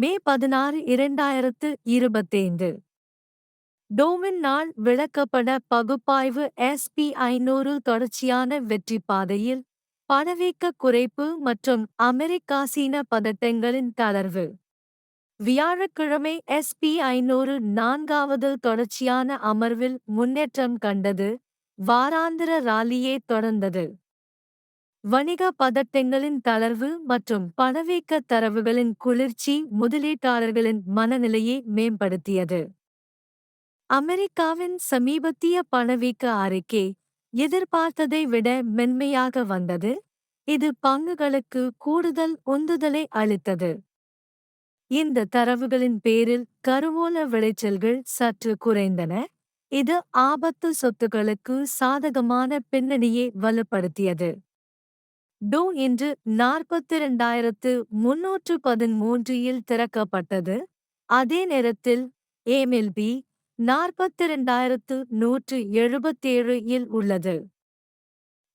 மே பதினாறு இரண்டாயிரத்து இருபத்தைந்து. டோமின் நாள் விளக்கப்பட பகுப்பாய்வு எஸ்பி ஐநூறு தொடர்ச்சியான வெற்றி பாதையில் பணவீக்க குறைப்பு மற்றும் அமெரிக்கா சீன பதட்டங்களின் தளர்வு. வியாழக்கிழமை எஸ்பி ஐநூறு நான்காவது தொடர்ச்சியான அமர்வில் முன்னேற்றம் கண்டது. வாராந்திர ராலியே தொடர்ந்தது. வணிக பதட்டங்களின் தளர்வு மற்றும் பணவீக்க தரவுகளின் குளிர்ச்சி முதலீட்டாளர்களின் மனநிலையை மேம்படுத்தியது. அமெரிக்காவின் சமீபத்திய பணவீக்க அறிக்கை எதிர்பார்த்ததை விட மென்மையாக வந்தது. இது பங்குகளுக்கு கூடுதல் உந்துதலை அளித்தது. இந்த தரவுகளின் பேரில் கருவூல விளைச்சல்கள் சற்று குறைந்தன. இது ஆபத்து சொத்துக்களுக்கு சாதகமான பின்னணியை வலுப்படுத்தியது. டோ இன்று நாற்பத்திரண்டாயிரத்து முன்னூற்று பதிமூன்றில் திறக்கப்பட்டது. அதே நேரத்தில் ஏமெல்பி நாற்பத்திரண்டாயிரத்து நூற்று எழுபத்தேழு இல் உள்ளது.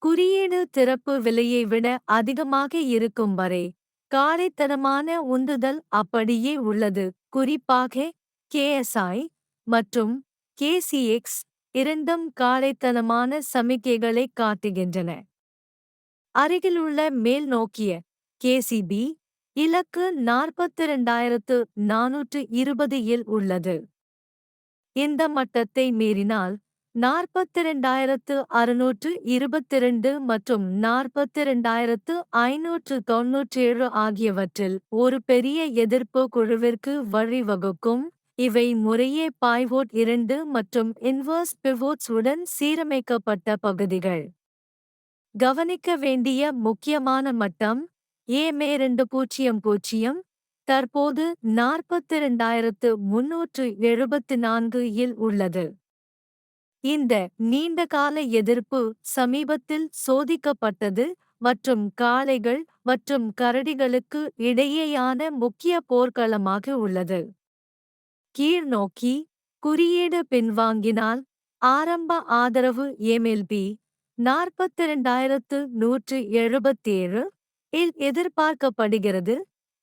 குறியீடு திறப்பு விலையை விட அதிகமாக இருக்கும் வரை காலைத்தனமான உந்துதல் அப்படியே உள்ளது. குறிப்பாக கேஎஸ்ஐ மற்றும் கேசிஎக்ஸ் இரண்டும் காலைத்தனமான சமிக்கைகளை காட்டுகின்றன. அருகிலுள்ள மேல் நோக்கிய கேசிபி இலக்கு நாற்பத்திரண்டாயிரத்து நானூற்று இருபது இல் உள்ளது. இந்த மட்டத்தை மீறினால் நாற்பத்திரண்டாயிரத்து அறுநூற்று இருபத்திரண்டு மற்றும் நாற்பத்திரண்டாயிரத்து ஐநூற்று தொன்னூற்றேழு ஆகியவற்றில் ஒரு பெரிய எதிர்ப்பு குழுவிற்கு வழிவகுக்கும். இவை முறையே பாய்வோட் இரண்டு மற்றும் இன்வர்ஸ் பிவோட்ஸ் உடன் சீரமைக்கப்பட்ட பகுதிகள். கவனிக்க வேண்டிய முக்கியமான மட்டம் ஏ மே ரெண்டு பூஜ்ஜியம் பூஜ்ஜியம் தற்போது நாற்பத்திரண்டாயிரத்து முன்னூற்று எழுபத்து நான்கு இல் உள்ளது. இந்த நீண்டகால எதிர்ப்பு சமீபத்தில் சோதிக்கப்பட்டது மற்றும் காளைகள் மற்றும் கரடிகளுக்கு இடையேயான முக்கிய போர்க்களமாக உள்ளது. கீழ்நோக்கி குறியீடு பின்வாங்கினால் ஆரம்ப ஆதரவு எம்எல்பி நாற்பத்திரண்டாயிரத்து நூற்று எழுபத்தேழு இல் எதிர்பார்க்கப்படுகிறது.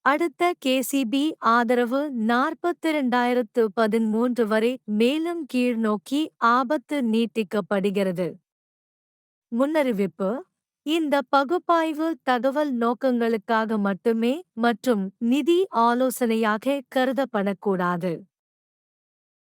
அடுத்த கேசிபி ஆதரவு நாற்பத்திரண்டாயிரத்து பதிமூன்று வரை மேலும் கீழ்நோக்கி ஆபத்து நீட்டிக்கப்படுகிறது. முன்னறிவிப்பு இந்த பகுப்பாய்வு தகவல் நோக்கங்களுக்காக மட்டுமே மற்றும் நிதி ஆலோசனையாக கருதப்படக்கூடாது.